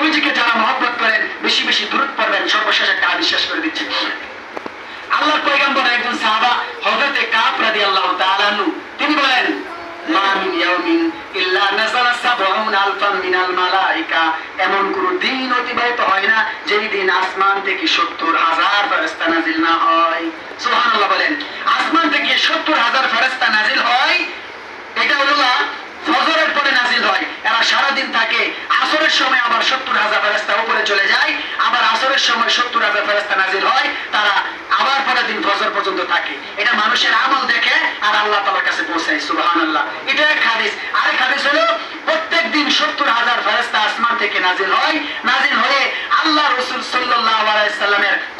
নবীজিকে যারা মহব্বত করেন, বেশি বেশি দূরত পড়বেন। সর্বশেষ একটা শেষ করে দিচ্ছি। আল্লাহর পয়গম্বর একজন সাহাবা, হযরতে কাব রাদিয়াল্লাহু তাআলা আনহু, তিনি বলেন এমন কোন দিন অতিবাহিত হয় না যেই দিন আসমান থেকে সত্তর হাজার ফেরেশতা নাজিল না হয়। সুবহানাল্লাহ বলেন, আসমান থেকে সত্তর হাজার ফেরেশতা নাজিল হয় এটা হলো না ফজরের পরে নাজিল হয় এরা সারাদিন থাকে আসরের সময় হাজার ফেরেস্তা উপরে চলে যায়, আবার আসরের সময় সত্তর হাজার ফেরেস্তা নাজিল হয়, তারা আবার পরের দিন ফজর পর্যন্ত থাকে। এটা মানুষের আমল দেখে আর আল্লাহ তালার কাছে পৌঁছায় সুবাহান আল্লাহ এটা এক হাদিস। আরেক হাদিস হলো, প্রত্যেক দিন সত্তর হাজার ফেরেস্তা আসমান থেকে নাজিল হয়। নাজিল হয়ে আল্লাহ রসুল সাল্লাহ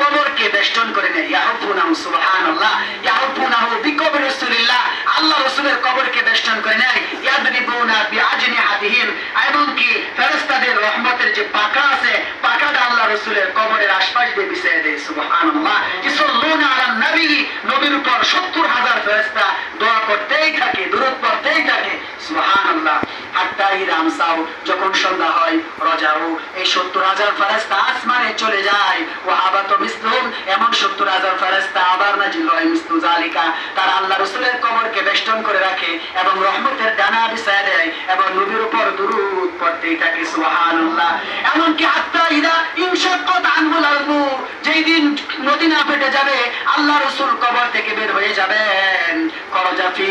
কবরকে বেষ্টন করে নেয়। ইয়াহুপুনাহু সুবহান আল্লাহ ইয়াহুপুনাহু বিকবর রসুলিল্লাহ। আল্লাহ রসুলের কবরকে বেষ্টন করে নেয়। দোয়া করতেই থাকে দরুদ পড়তেই থাকে। সুবহানাল্লাহ। হাত্তা ইরাম সাও যখন সন্ধ্যা হয় রজাও এই 70 হাজার ফেরেশতা আসমানে চলে যায়। ওয়া আবাতু মিসলুম এমন 70 হাজার ফেরেশতা আবার নাজিল হয় মিসলু জালিকা তারা আল্লাহ রাসূলের কবরকে বেষ্টন করে রাখে এবং রহমতের ডানা বিছায় দেয় এবং নবীর উপর দুরূদ পড়তেই থাকে, সুবহানাল্লাহ। এমনকি হাত্তা ইদা ইনশাক্কাত আনহুল আরদু যেই দিন মদিনা ফেটে যাবে, আল্লাহ রাসূল কবর থেকে বের হয়ে যাবেন। খরজা ফি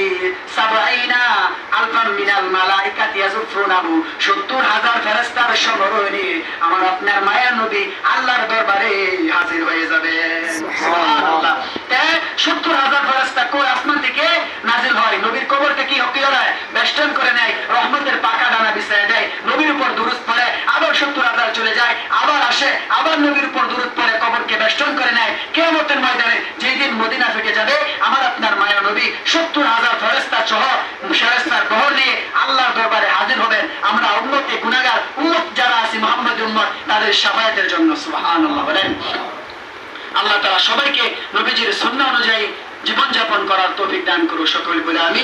আলফান মিনাল মালাইকাতি ইয়াজুফুনাহু। 70 হাজার ফেরেশতার সমরণে আমার আপনার মায়ের নবী আল্লাহর দরবারে হাজির যাবে। সুবহানাল্লাহ। তে 70 হাজার ফেরেশতা কোন আসমান থেকে নাজিল নবীর কবরকে কি বেষ্টন করে নেয়, রহমতের পাকা ডানা বিছায় দেয়। নবীর উপর দুরুদ পড়ে, আবার 70 হাজার চলে যায়, আবার আসে, আবার নবীর উপর দুরুদ পড়ে কবরকে বেষ্টন করে নেয় কিয়ামতের ময়দানে যেই দিন মদিনা ফেটে যাবে আমার আপনার 70 হাজার ফেরেস্তা সহ ফেরেস্তার বহর নিয়ে আল্লাহর দরবারে হাজির হবেন। আমরা উন্নতি গুণাগার উন্নত যারা আছি, মোহাম্মদ উম্মত, তাদের সাফায়াতের জন্য সুবহানাল্লাহ বলেন। আল্লাহ তারা সবাইকে নবীজির সন্ধ্যা অনুযায়ী জীবনযাপন করার তৌফিক দান করুক সকল বলে আমি